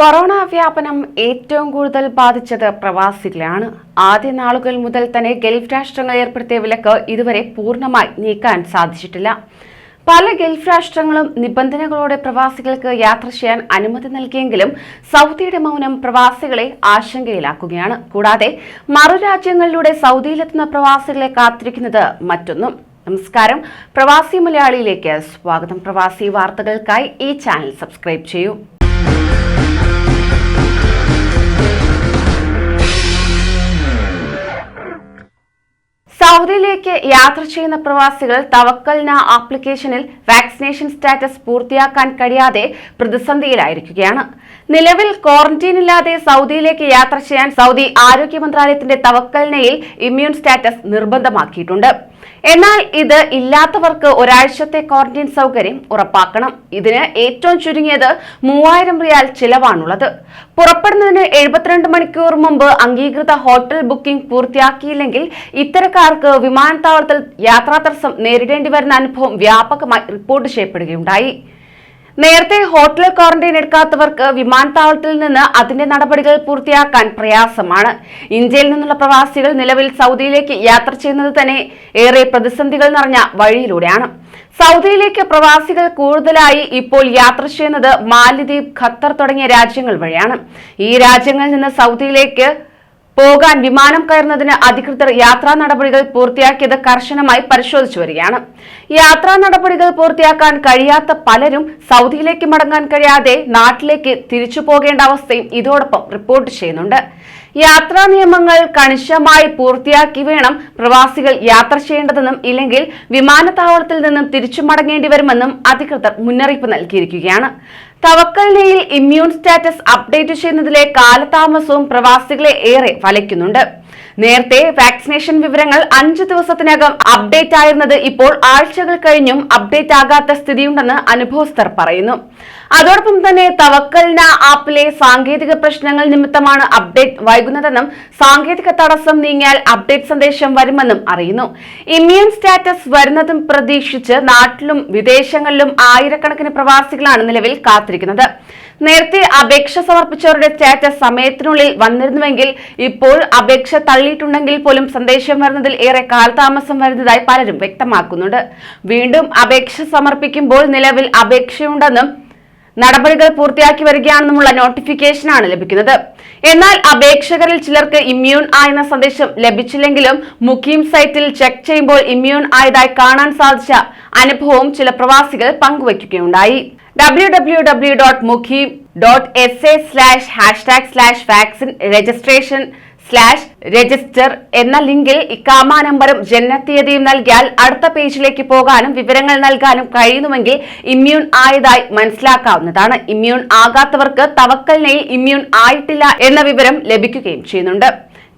Corona വ്യാപനം ഏറ്റവും കൂടുതൽ ബാധിച്ചത് പ്രവാസികളാണ് ആദ്യ നാളുകൾ മുതൽ തന്നെ ഗൾഫ് രാഷ്ട്രങ്ങൾ ഏർപ്പെടുത്തിയ വിലക്ക് ഇതുവരെ പൂർണമായി നീക്കാൻ സാധിച്ചിട്ടില്ല. പല ഗൾഫ് രാഷ്ട്രങ്ങളും നിബന്ധനകളോടെ പ്രവാസികൾക്ക് യാത്ര ചെയ്യാൻ അനുമതി നൽകിയെങ്കിലും സൗദിയുടെ മൗനം പ്രവാസികളെ ആശങ്കയിലാക്കുകയാണ്. കൂടാതെ മറുരാജ്യങ്ങളിലൂടെ സൗദിയിലെത്തുന്ന പ്രവാസികളെ കാത്തിരിക്കുന്നത് മറ്റൊന്നും. നമസ്കാരം. പ്രവാസി മലയാളിയിലേക്ക് സ്വാഗതം. പ്രവാസി വാർത്തകൾക്കായി ഈ ചാനൽ സബ്സ്ക്രൈബ് ചെയ്യൂ. സൗദിയിലേക്ക് യാത്ര ചെയ്യുന്ന പ്രവാസികൾ തവക്കൽന ആപ്ലിക്കേഷനിൽ വാക്സിനേഷൻ സ്റ്റാറ്റസ് പൂർത്തിയാക്കാൻ കഴിയാതെ പ്രതിസന്ധിയിലായിരിക്കുകയാണ്. നിലവിൽ ക്വാറന്റീൻ ഇല്ലാതെ സൗദിയിലേക്ക് യാത്ര ചെയ്യാൻ സൗദി ആരോഗ്യ മന്ത്രാലയത്തിന്റെ തവക്കൽനയിൽ ഇമ്മ്യൂൺ സ്റ്റാറ്റസ് നിർബന്ധമാക്കിയിട്ടുണ്ട്. എന്നാൽ ഇത് ഇല്ലാത്തവർക്ക് ഒരാഴ്ചത്തെ ക്വാറന്റീൻ സൗകര്യം ഉറപ്പാക്കണം. ഇതിന് ഏറ്റവും ചുരുങ്ങിയത് മൂവായിരം റിയാൽ ചിലവാണുള്ളത്. പുറപ്പെടുന്നതിന് എഴുപത്തിരണ്ട് മണിക്കൂർ മുമ്പ് അംഗീകൃത ഹോട്ടൽ ബുക്കിംഗ് പൂർത്തിയാക്കിയില്ലെങ്കിൽ ഇത്തരക്കാർക്ക് വിമാനത്താവളത്തിൽ യാത്രാ തടസ്സം നേരിടേണ്ടി വരുന്ന അനുഭവം വ്യാപകമായി റിപ്പോർട്ട് ചെയ്യപ്പെടുകയുണ്ടായി. നേരത്തെ ഹോട്ടൽ ക്വാറന്റൈൻ എടുക്കാത്തവർക്ക് വിമാനത്താവളത്തിൽ നിന്ന് അതിന്റെ നടപടികൾ പൂർത്തിയാക്കാൻ പ്രയാസമാണ്. ഇന്ത്യയിൽ നിന്നുള്ള പ്രവാസികൾ നിലവിൽ സൗദിയിലേക്ക് യാത്ര ചെയ്യുന്നത് തന്നെ ഏറെ പ്രതിസന്ധികൾ നിറഞ്ഞ വഴിയിലൂടെയാണ്. സൗദിയിലേക്ക് പ്രവാസികൾ കൂടുതലായി ഇപ്പോൾ യാത്ര ചെയ്യുന്നത് മാലിദ്വീപ് ഖത്തർ തുടങ്ങിയ രാജ്യങ്ങൾ വഴിയാണ്. ഈ രാജ്യങ്ങളിൽ നിന്ന് സൗദിയിലേക്ക് പോകാൻ വിമാനം കയറുന്നതിന് അധികൃതർ യാത്രാ നടപടികൾ പൂർത്തിയാക്കിയത് കർശനമായി പരിശോധിച്ചു വരികയാണ്. യാത്രാ നടപടികൾ പൂർത്തിയാക്കാൻ കഴിയാത്ത പലരും സൗദിയിലേക്ക് മടങ്ങാൻ കഴിയാതെ നാട്ടിലേക്ക് തിരിച്ചു പോകേണ്ട അവസ്ഥയും ഇതോടൊപ്പം റിപ്പോർട്ട് ചെയ്യുന്നുണ്ട്. യാത്രാ നിയമങ്ങൾ കണിശമായി പൂർത്തിയാക്കി വേണം പ്രവാസികൾ യാത്ര ചെയ്യേണ്ടതെന്നും ഇല്ലെങ്കിൽ വിമാനത്താവളത്തിൽ നിന്നും തിരിച്ചു മടങ്ങേണ്ടി വരുമെന്നും അധികൃതർ മുന്നറിയിപ്പ് നൽകിയിരിക്കുകയാണ്. തവക്കലിനയിൽ ഇമ്മ്യൂൺ സ്റ്റാറ്റസ് അപ്ഡേറ്റ് ചെയ്യുന്നതിലെ കാലതാമസവും പ്രവാസികളെ ഏറെ വലയ്ക്കുന്നുണ്ട്. നേരത്തെ വാക്സിനേഷൻ വിവരങ്ങൾ അഞ്ചു ദിവസത്തിനകം അപ്ഡേറ്റ് ആയിരുന്നത് ഇപ്പോൾ ആഴ്ചകൾ കഴിഞ്ഞും അപ്ഡേറ്റ് ആകാത്ത സ്ഥിതിയുണ്ടെന്ന് അനുഭവസ്ഥർ പറയുന്നു. അതോടൊപ്പം തന്നെ തവക്കലിന ആപ്പിലെ സാങ്കേതിക പ്രശ്നങ്ങൾ നിമിത്തമാണ് അപ്ഡേറ്റ് വൈകുന്നതെന്നും സാങ്കേതിക തടസ്സം നീങ്ങിയാൽ അപ്ഡേറ്റ് സന്ദേശം വരുമെന്നും അറിയുന്നു. ഇമ്മ്യൂൺ സ്റ്റാറ്റസ് വരുന്നതും പ്രതീക്ഷിച്ച് നാട്ടിലും വിദേശങ്ങളിലും ആയിരക്കണക്കിന് പ്രവാസികളാണ് നിലവിൽ കാത്തിരിക്കുന്നത്. നേരത്തെ അപേക്ഷ സമർപ്പിച്ചവരുടെ സ്റ്റാറ്റസ് സമയത്തിനുള്ളിൽ വന്നിരുന്നുവെങ്കിൽ ഇപ്പോൾ അപേക്ഷ തള്ളിയിട്ടുണ്ടെങ്കിൽ പോലും സന്ദേശം വരുന്നതിൽ ഏറെ കാലതാമസം വരുന്നതായി പലരും വ്യക്തമാക്കുന്നുണ്ട്. വീണ്ടും അപേക്ഷ സമർപ്പിക്കുമ്പോൾ നിലവിൽ അപേക്ഷയുണ്ടെന്നും നടപടികൾ പൂർത്തിയാക്കി വരികയാണെന്നുമുള്ള നോട്ടിഫിക്കേഷനാണ് ലഭിക്കുന്നത്. എന്നാൽ അപേക്ഷകരിൽ ചിലർക്ക് ഇമ്മ്യൂൺ ആയെന്ന സന്ദേശം ലഭിച്ചില്ലെങ്കിലും മുഖീം സൈറ്റിൽ ചെക്ക് ചെയ്യുമ്പോൾ ഇമ്മ്യൂൺ ആയതായി കാണാൻ സാധിച്ച അനുഭവവും ചില പ്രവാസികൾ പങ്കുവയ്ക്കുകയുണ്ടായി. W W W dot Mukhi dot S A slash hashtag slash vaccine registration slash register എന്ന ലിങ്കിൽ ഇക്കാമ നമ്പറും ജനനത്തീയതിയും നൽകിയാൽ അടുത്ത പേജിലേക്ക് പോകാനും വിവരങ്ങൾ നൽകാനും കഴിയുന്നുവെങ്കിൽ ഇമ്മ്യൂൺ ആയതായി മനസ്സിലാക്കാവുന്നതാണ്. ഇമ്മ്യൂൺ ആകാത്തവർക്ക് തവക്കലിനെ ഇമ്മ്യൂൺ ആയിട്ടില്ല എന്ന വിവരം ലഭിക്കുകയും ചെയ്യുന്നുണ്ട്.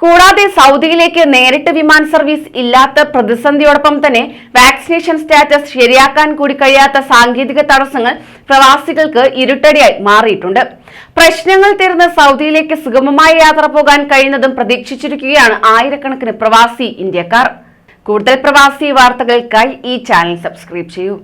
കൂടാതെ സൗദിയിലേക്ക് നേരിട്ട് വിമാന സർവീസ് ഇല്ലാത്ത പ്രതിസന്ധിയോടൊപ്പം തന്നെ വാക്സിനേഷൻ സ്റ്റാറ്റസ് ശരിയാക്കാൻ കൂടി കഴിയാത്ത സാങ്കേതിക തടസ്സങ്ങൾ പ്രവാസികൾക്ക് ഇരുട്ടടിയായി മാറിയിട്ടുണ്ട്. പ്രശ്നങ്ങൾ തീർന്ന് സൗദിയിലേക്ക് സുഗമമായി യാത്ര പോകാൻ കഴിയുന്നതും പ്രതീക്ഷിച്ചിരിക്കുകയാണ് ആയിരക്കണക്കിന് പ്രവാസി ഇന്ത്യക്കാർ. കൂടുതൽ പ്രവാസി വാർത്തകൾക്കായി ഈ ചാനൽ സബ്സ്ക്രൈബ് ചെയ്യൂ.